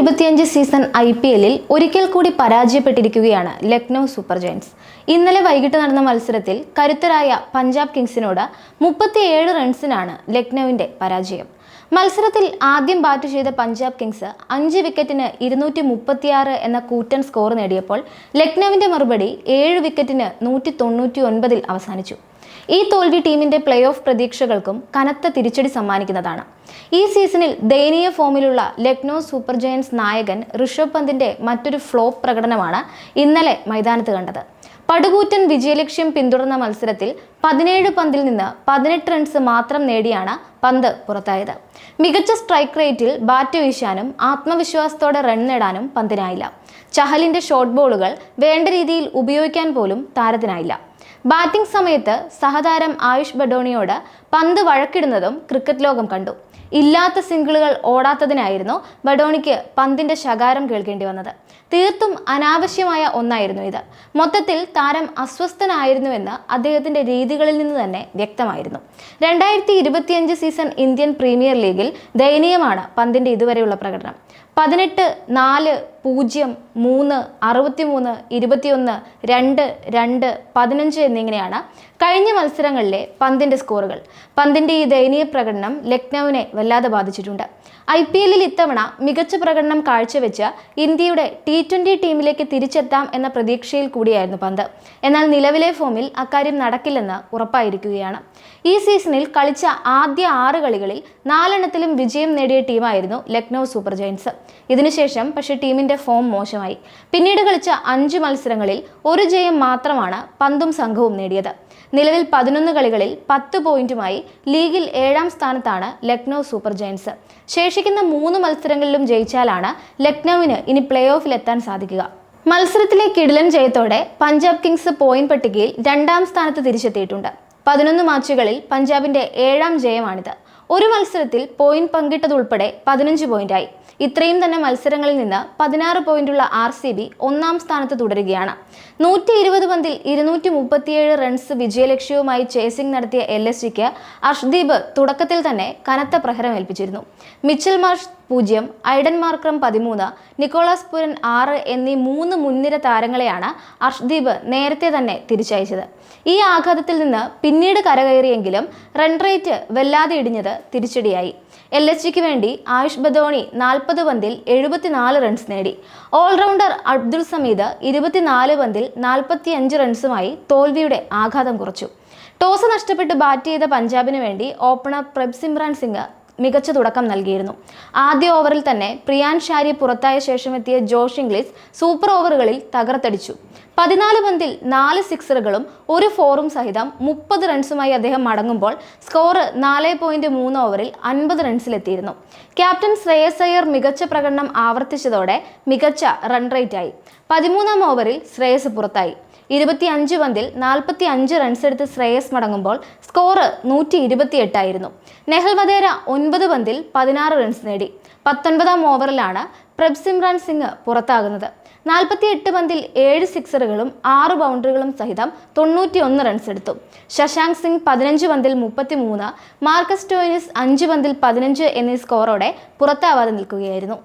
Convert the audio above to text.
ഇരുപത്തിയഞ്ച് season I P എല്ലിൽ ഒരിക്കൽ കൂടി പരാജയപ്പെട്ടിരിക്കുകയാണ് ലക്നൗ സൂപ്പർ ജയൻസ്. ഇന്നലെ വൈകിട്ട് നടന്ന മത്സരത്തിൽ കരുത്തരായ പഞ്ചാബ് കിങ്സിനോട് മുപ്പത്തിയേഴ് റൺസിനാണ് ലക്നൌവിന്റെ പരാജയം. മത്സരത്തിൽ ആദ്യം ബാറ്റ് ചെയ്ത പഞ്ചാബ് കിങ്സ് അഞ്ച് വിക്കറ്റിന് ഇരുന്നൂറ്റി മുപ്പത്തിയാറ് എന്ന കൂറ്റൻ സ്കോർ നേടിയപ്പോൾ ലക്നൌവിന്റെ മറുപടി ഏഴ് വിക്കറ്റിന് നൂറ്റി തൊണ്ണൂറ്റി ഒൻപതിൽ അവസാനിച്ചു. ഈ തോൽവി ടീമിന്റെ പ്ലേ ഓഫ് പ്രതീക്ഷകൾക്കും കനത്ത തിരിച്ചടി സമ്മാനിക്കുന്നതാണ്. ഈ സീസണിൽ ദയനീയ ഫോമിലുള്ള ലക്നോ സൂപ്പർ ജയൻസ് നായകൻ ഋഷഭ് പന്തിന്റെ മറ്റൊരു ഫ്ലോപ്പ് പ്രകടനമാണ് ഇന്നലെ മൈതാനത്ത് കണ്ടത്. പടുകൂറ്റൻ വിജയലക്ഷ്യം പിന്തുടർന്ന മത്സരത്തിൽ പതിനേഴ് പന്തിൽ നിന്ന് പതിനെട്ട് റൺസ് മാത്രം നേടിയാണ് പന്ത് പുറത്തായത്. മികച്ച സ്ട്രൈക്ക് റേറ്റിൽ ബാറ്റ് വീശാനും ആത്മവിശ്വാസത്തോടെ റൺ നേടാനും പന്തിനായില്ല. ചഹലിന്റെ ഷോർട്ട് ബോളുകൾ വേണ്ട രീതിയിൽ ഉപയോഗിക്കാൻ പോലും താരത്തിനായില്ല. ബാറ്റിംഗ് സമയത്ത് സഹതാരം ആയുഷ് ബഡോണിയോട് പന്ത് വഴക്കിടുന്നതും ക്രിക്കറ്റ് ലോകം കണ്ടു. ഇല്ലാത്ത സിംഗിളുകൾ ഓടാത്തതിനായിരുന്നു ബഡോണിക്ക് പന്തിന്റെ ശകാരം കേൾക്കേണ്ടി വന്നത്. തീർത്തും അനാവശ്യമായ ഒന്നായിരുന്നു ഇത്. മൊത്തത്തിൽ താരം അസ്വസ്ഥനായിരുന്നുവെന്ന് അദ്ദേഹത്തിന്റെ രീതികളിൽ നിന്ന് തന്നെ വ്യക്തമായിരുന്നു. രണ്ടായിരത്തി ഇരുപത്തിയഞ്ച് സീസൺ ഇന്ത്യൻ പ്രീമിയർ ലീഗിൽ ദയനീയമാണ് പന്തിന്റെ ഇതുവരെയുള്ള പ്രകടനം. പതിനെട്ട് നാല് പൂജ്യം മൂന്ന് അറുപത്തിമൂന്ന് ഇരുപത്തിയൊന്ന് രണ്ട് രണ്ട് പതിനഞ്ച് എന്നിങ്ങനെയാണ് കഴിഞ്ഞ മത്സരങ്ങളിലെ പന്തിന്റെ സ്കോറുകൾ. പന്തിന്റെ ഈ ദയനീയ പ്രകടനം ലക്നൌവിനെ വല്ലാതെ ബാധിച്ചിട്ടുണ്ട്. ഐ പി എല്ലിൽ ഇത്തവണ മികച്ച പ്രകടനം കാഴ്ചവെച്ച് ഇന്ത്യയുടെ ടി ട്വന്റി ടീമിലേക്ക് തിരിച്ചെത്താം എന്ന പ്രതീക്ഷയിൽ കൂടിയായിരുന്നു പന്ത്. എന്നാൽ നിലവിലെ ഫോമിൽ അക്കാര്യം നടക്കില്ലെന്ന് ഉറപ്പായിരിക്കുകയാണ്. ഈ സീസണിൽ കളിച്ച ആദ്യ ആറ് കളികളിൽ നാലെണ്ണത്തിലും വിജയം നേടിയ ടീമായിരുന്നു ലക്നൗ സൂപ്പർ ജയൻസ്. ഇതിനുശേഷം പക്ഷേ ടീമിന്റെ ഫോം മോശമായി. പിന്നീട് കളിച്ച അഞ്ച് മത്സരങ്ങളിൽ ഒരു ജയം മാത്രമാണ് പന്തും സംഘവും നേടിയത്. നിലവിൽ പതിനൊന്ന് കളികളിൽ പത്ത് പോയിന്റുമായി ലീഗിൽ ഏഴാം സ്ഥാനത്താണ് ലക്നൗ സൂപ്പർ ജയൻസ്. ശേഷിക്കുന്ന മൂന്ന് മത്സരങ്ങളിലും ജയിച്ചാലാണ് ലക്നൌവിന് ഇനി പ്ലേ ഓഫിലെത്താൻ സാധിക്കുക. മത്സരത്തിലെ കിടിലൻ ജയത്തോടെ പഞ്ചാബ് കിങ്സ് പോയിന്റ് പട്ടികയിൽ രണ്ടാം സ്ഥാനത്ത് തിരിച്ചെത്തിയിട്ടുണ്ട്. പതിനൊന്ന് മാച്ചുകളിൽ പഞ്ചാബിന്റെ ഏഴാം ജയമാണിത്. ഒരു മത്സരത്തിൽ പോയിന്റ് പങ്കിട്ടതുൾപ്പെടെ പതിനഞ്ച് പോയിന്റായി ഇത്രയും തന്നെ മത്സരങ്ങളിൽ നിന്ന് പതിനാറ് പോയിന്റുള്ള ആർ സി ബി ഒന്നാം സ്ഥാനത്ത് തുടരുകയാണ്. നൂറ്റി ഇരുപത് പന്തിൽ ഇരുന്നൂറ്റി മുപ്പത്തിയേഴ് റൺസ് വിജയലക്ഷ്യവുമായി ചേസിംഗ് നടത്തിയ എൽ എസ് ജിക്ക് അർഷ്ദീപ് തുടക്കത്തിൽ തന്നെ കനത്ത പ്രഹരം ഏൽപ്പിച്ചിരുന്നു. മിച്ചൽ മാർഷ് പൂജ്യം ഐഡൻ മാർക്രം പതിമൂന്ന് നിക്കോളാസ് പുരൻ ആറ് എന്നീ മൂന്ന് മുൻനിര താരങ്ങളെയാണ് അർഷ്ദീപ് നേരത്തെ തന്നെ തിരിച്ചയച്ചത്. ഈ ആഘാതത്തിൽ നിന്ന് പിന്നീട് കരകയറിയെങ്കിലും റൺ റേറ്റ് വല്ലാതെ ഇടിഞ്ഞത് തിരിച്ചടിയായി. എൽ എസ് ജിക്ക് വേണ്ടി ആയുഷ് ബദോണി നാൽപ്പത് പന്തിൽ എഴുപത്തിനാല് റൺസ് നേടി. ഓൾറൗണ്ടർ അബ്ദുൾ സമീദ് ഇരുപത്തിനാല് പന്തിൽ നാൽപ്പത്തി അഞ്ച് റൺസുമായി തോൽവിയുടെ ആഘാതം കുറച്ചു. ടോസ് നഷ്ടപ്പെട്ട് ബാറ്റ് ചെയ്ത പഞ്ചാബിന് വേണ്ടി ഓപ്പണർ പ്രഭ് സിമ്രാൻ സിംഗ് മികച്ച തുടക്കം നൽകിയിരുന്നു. ആദ്യ ഓവറിൽ തന്നെ പ്രിയാൻ ഷാരി പുറത്തായ ശേഷം എത്തിയ ജോഷ് ഇംഗ്ലീസ് സൂപ്പർ ഓവറുകളിൽ തകർത്തടിച്ചു. പതിനാല് പന്തിൽ നാല് സിക്സറുകളും ഒരു ഫോറും സഹിതം മുപ്പത് റൺസുമായി അദ്ദേഹം മടങ്ങുമ്പോൾ സ്കോർ നാല് പോയിന്റ് മൂന്ന് ഓവറിൽ അൻപത് റൺസിലെത്തിയിരുന്നു. ക്യാപ്റ്റൻ ശ്രേയസ് അയ്യർ മികച്ച പ്രകടനം ആവർത്തിച്ചതോടെ മികച്ച റൺ റേറ്റായി. പതിമൂന്നാം ഓവറിൽ ശ്രേയസ് പുറത്തായി. ഇരുപത്തി അഞ്ച് പന്തിൽ നാൽപ്പത്തി അഞ്ച് റൺസ് എടുത്ത് ശ്രേയസ് മടങ്ങുമ്പോൾ സ്കോർ നൂറ്റി ഇരുപത്തിയെട്ടായിരുന്നു നെഹൽ വധേര ഒൻപത് പന്തിൽ പതിനാറ് റൺസ് നേടി. പത്തൊൻപതാം ഓവറിലാണ് പ്രബ്സിമ്രാൻ സിംഗ് പുറത്താകുന്നത്. നാൽപ്പത്തി എട്ട് പന്തിൽ ഏഴ് സിക്സറുകളും ആറ് ബൗണ്ടറികളും സഹിതം തൊണ്ണൂറ്റി ഒന്ന് റൺസ് എടുത്തു. ശശാങ്ക് സിംഗ് പതിനഞ്ച് പന്തിൽ മുപ്പത്തി മൂന്ന് മാർക്കസ് ടോയിനിസ് അഞ്ച് പന്തിൽ പതിനഞ്ച് എന്നീ സ്കോറോടെ പുറത്താവാതെ നിൽക്കുകയായിരുന്നു.